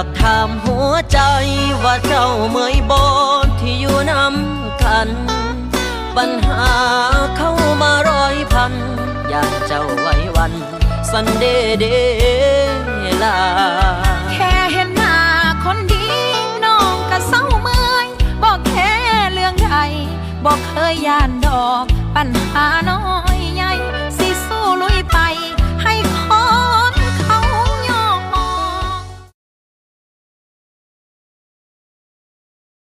ากถามหัวใจว่าเจ้าเมื่อยบนที่อยู่น้ำกัน ปัญหาเข้ามาร้อยพัน อยากเจ้าไว้วันสันเดเดลา แค่เห็นหน้าคนดีน้องก็เศร้าเมื่อยบอกแค่เรื่องใดบอกเคยย่านดอกปัญหา